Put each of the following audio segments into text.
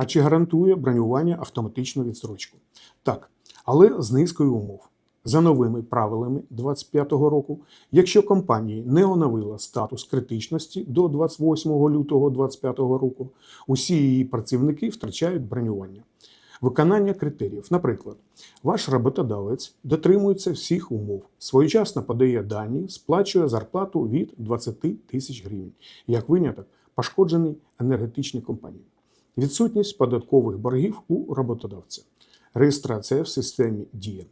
А чи гарантує бронювання автоматичну відстрочку? Так, але з низкою умов. За новими правилами 2025 року, якщо компанія не оновила статус критичності до 28 лютого 2025 року, усі її працівники втрачають бронювання. Виконання критеріїв, наприклад, ваш роботодавець дотримується всіх умов, своєчасно подає дані, сплачує зарплату від 20 тисяч гривень. Як виняток, пошкоджений енергетичні компанії. Відсутність податкових боргів у роботодавця. Реєстрація в системі Дія.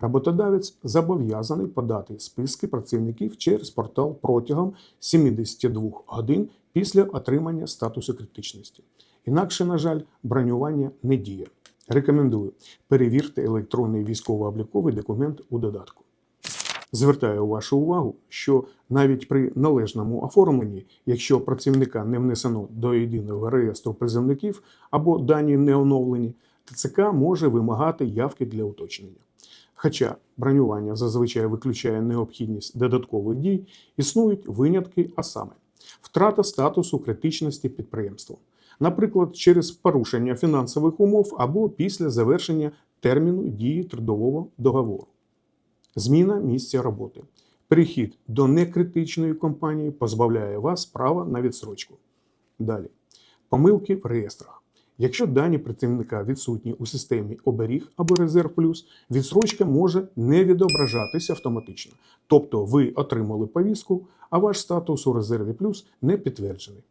Роботодавець зобов'язаний подати списки працівників через портал протягом 72 годин після отримання статусу критичності. Інакше, на жаль, бронювання не діє. Рекомендую перевірте електронний військово-обліковий документ у додатку. Звертаю вашу увагу, що навіть при належному оформленні, якщо працівника не внесено до єдиного реєстру призовників або дані не оновлені, ТЦК може вимагати явки для уточнення. Хоча бронювання зазвичай виключає необхідність додаткових дій, існують винятки, а саме втрата статусу критичності підприємства, наприклад, через порушення фінансових умов або після завершення терміну дії трудового договору, зміна місця роботи. Перехід до некритичної компанії позбавляє вас права на відсрочку. Далі. Помилки в реєстрах. Якщо дані працівника відсутні у системі оберіг або резерв плюс, відсрочка може не відображатися автоматично. Тобто ви отримали повістку, а ваш статус у резерві плюс не підтверджений.